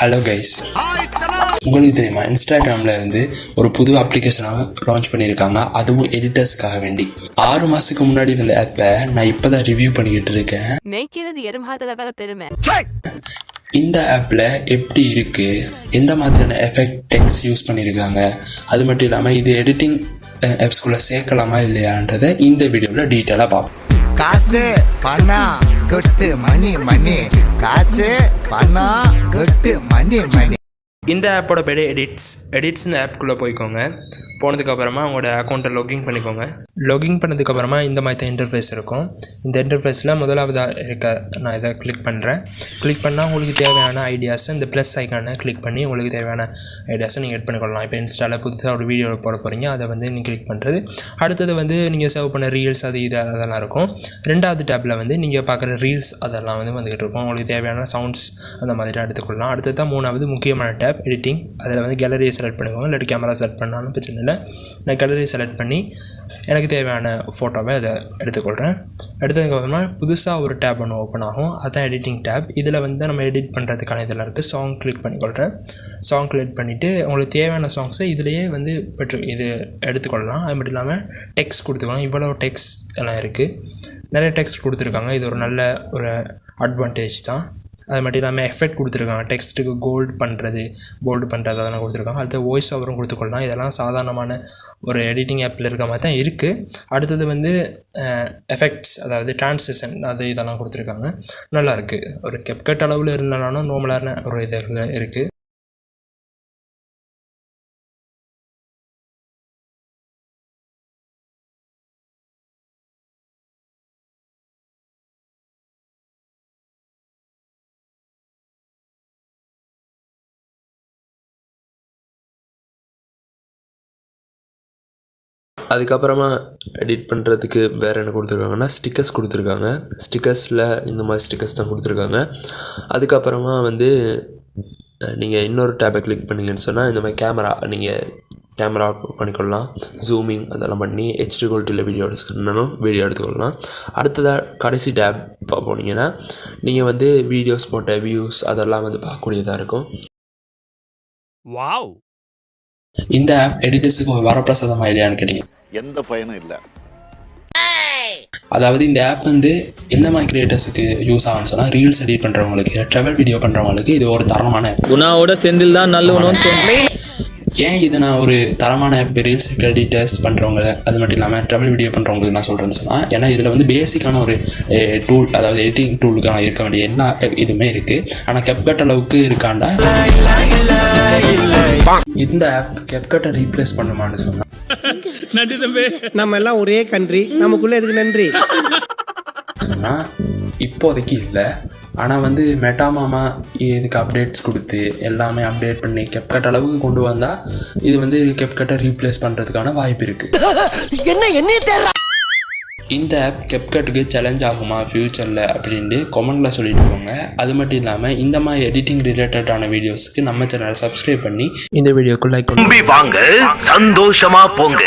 Hello guys உங்களுக்கு தெரியுமா? இன்ஸ்டாகிராம்ல இருந்து ஒரு புது அப்ளிகேஷனாக லான்ச் பண்ணியிருக்காங்க. அதுவும் எடிட்டர்ஸ்க்காக வேண்டி. ஆறு மாசத்துக்கு முன்னாடி வந்த ஆப்பை நான் இப்பதான் ரிவ்யூ பண்ணிக்கிட்டு இருக்கேன். இந்த ஆப்ல எப்படி இருக்கு? எந்த மாதிரியான எஃபெக்ட் டெக்ஸ்ட் யூஸ் பண்ணியிருக்காங்க? அது மட்டும் இல்லாம இது எடிட்டிங் ஆப்ஸ்குள்ள சேர்க்கலாமா இல்லையான்றதை இந்த வீடியோல டீட்டெயிலாக பார்ப்போம். காசு கொட்டு மணி மணி. காசு பணம் கொட்டு மணி மணி. இந்த ஆப்போட பேர் எடிட்ஸ் எடிட்ஸ் இந்த ஆப்குள்ளே போய்க்கோங்க. போனதுக்கப்புறமா உங்களோட அக்கௌண்ட்டை லாகின் பண்ணிக்கோங்க. லாகின் பண்ணதுக்கப்புறமா இந்த மாதிரி தான் இன்டர்ஃபேஸ் இருக்கும். இந்த இன்டர்ஃபேஸில் முதலாவதாக இருக்க நான் இதை கிளிக் பண்ணுறேன் கிளிக் பண்ணால் உங்களுக்கு தேவையான ஐடியாஸை இந்த ப்ளஸ் ஐக்கானை கிளிக் பண்ணி உங்களுக்கு தேவையான ஐடியாஸை நீங்கள் எட் பண்ணிக்கொள்ளலாம். இப்போ இன்ஸ்டாவில் புதுசாக ஒரு வீடியோ போட போகிறீங்க அதை வந்து நீங்கள் கிளிக் பண்ணுறது அடுத்தது வந்து நீங்கள் சர்வ் பண்ண ரீல்ஸ் அது இது அதெல்லாம் இருக்கும். ரெண்டாவது டேப்பில் வந்து நீங்கள் பார்க்குற ரீல்ஸ் அதெல்லாம் வந்து வந்துகிட்டு இருக்கும். உங்களுக்கு தேவையான சவுண்ட்ஸ் அந்த மாதிரி எடுத்துக்கொள்ளலாம் அடுத்தது தான் மூணாவது முக்கியமான டேப் எடிட்டிங் அதில் வந்து கேலரியை செலக்ட் பண்ணிக்கோங்க. இல்லாட்டி கேமரா செலக்ட் பண்ணாலும் பிரச்சனை இல்லை. நான் கேலரியை செலக்ட் பண்ணி எனக்கு தேவையான ஃபோட்டோவை அதை எடுத்துக்கொள்கிறேன் எடுத்ததுக்கப்புறமா புதுசாக ஒரு டேப் ஒன்று ஓப்பன் ஆகும். அதுதான் எடிட்டிங் டேப் இதில் வந்து நம்ம எடிட் பண்ணுறதுக்கான இதெல்லாம் இருக்குது சாங் கிளிக் பண்ணிக்கொள்கிறேன் சாங் கிளிக் பண்ணிவிட்டு உங்களுக்கு தேவையான சாங்ஸை இதிலேயே வந்து பெற்று இது எடுத்துக்கொள்ளலாம். அது மட்டும் இல்லாமல் டெக்ஸ்ட் கொடுத்துக்கலாம். இவ்வளோ டெக்ஸ்ட் எல்லாம் இருக்குது நிறைய டெக்ஸ்ட் கொடுத்துருக்காங்க. இது ஒரு நல்ல ஒரு அட்வான்டேஜ் தான். அது மட்டும் இல்லாமல் எஃபெக்ட் கொடுத்துருக்காங்க. டெக்ஸ்ட்டுக்கு கோல்டு பண்ணுறது போல்டு பண்ணுறது அதெல்லாம் கொடுத்துருக்காங்க. அடுத்து வாய்ஸ் ஓவரும் கொடுத்துக்கொள்ளலாம். இதெல்லாம் சாதாரணமான ஒரு எடிட்டிங் ஆப்பில் இருக்க மாதிரி தான் இருக்குது அடுத்தது வந்து எஃபெக்ட்ஸ் அதாவது டிரான்சிஷன் அது இதெல்லாம் கொடுத்துருக்காங்க. நல்லாயிருக்கு ஒரு கெப்கட் அளவில் இருந்தாலும் நார்மலான ஒரு இது இருக்குது அதுக்கப்புறமா எடிட் பண்ணுறதுக்கு வேறு என்ன கொடுத்துருக்காங்கன்னா ஸ்டிக்கர்ஸ் கொடுத்துருக்காங்க. ஸ்டிக்கர்ஸில் இந்த மாதிரி ஸ்டிக்கர்ஸ் தான் கொடுத்துருக்காங்க. அதுக்கப்புறமா வந்து நீங்கள் இன்னொரு டேப்பை கிளிக் பண்ணீங்கன்னு சொன்னால் இந்த மாதிரி கேமரா நீங்கள் கேமரா பண்ணிக்கொள்ளலாம். ஜூமிங் அதெல்லாம் பண்ணி ஹெச்டி குவாலிட்டியில் வீடியோ எடுத்துக்கணும்னாலும் வீடியோ எடுத்துக்கொள்ளலாம். அடுத்ததாக கடைசி டேப் போனீங்கன்னா நீங்கள் வந்து வீடியோஸ் போட்ட வியூஸ் அதெல்லாம் வந்து பார்க்கக்கூடியதாக இருக்கும். வாவ்! இந்த ஆப் எடிட்டர்ஸுக்கு வரப்பிரசாதம் இல்லையான்னு கேட்டீங்க. எந்த பயனும் இல்லை. அதாவது இந்த ஆப் வந்து எந்த மாதிரி கிரியேட்டர்ஸுக்கு யூஸ் ஆகும்னு சொன்னால் ரீல்ஸ் எடிட் பண்ணுறவங்களுக்கு ட்ராவல் வீடியோ பண்ணுறவங்களுக்கு இது ஒரு தரமான ஆப் குணாவோட செந்தில் தான் தோணும் ஏன் இது நான் ஒரு தரமான ஆப் ரீல்ஸ் எடிட்டர்ஸ் பண்ணுறவங்க அது மட்டும் இல்லாமல் ட்ராவல் வீடியோ பண்ணுறவங்களுக்கு நான் சொல்கிறேன்னு சொன்னால் ஏன்னா இதில் வந்து பேசிக்கான ஒரு டூல் அதாவது எடிட்டிங் டூலுக்கான இருக்க வேண்டிய எல்லா இதுவுமே இருக்குது ஆனால் கெப்கட் அளவுக்கு இருக்காண்டா? இந்த ஆப் கெப்கட்டை ரீப்ளேஸ் பண்ணுமான்னு சொன்னால் நன்றி தம்பி. நம்ம எல்லாம் ஒரே கண்ட்ரி நமக்குள்ள எதுக்கு நன்றி? சொன்னால் இப்போதைக்கு இல்லை. ஆனால் வந்து மெட்டாமாமா இதுக்கு அப்டேட்ஸ் கொடுத்து எல்லாமே அப்டேட் பண்ணி கெப்கட் அளவுக்கு கொண்டு வந்தால் இது வந்து கெப்கட்டை ரீப்ளேஸ் பண்ணுறதுக்கான வாய்ப்பு இருக்குது என்ன என்ன தேர்றா இந்த ஆப் கெப்கட்டுக்கு சேலஞ்ச் ஆகுமா ஃப்யூச்சரில் அப்படின்ட்டு கொமெண்டில் சொல்லிட்டு போங்க. அது மட்டும் இல்லாமல் இந்த மாதிரி எடிட்டிங் ரிலேட்டடான வீடியோஸ்க்கு நம்ம சேனலை சப்ஸ்கிரைப் பண்ணி இந்த வீடியோக்கு லைக் வாங்க சந்தோஷமா போங்க.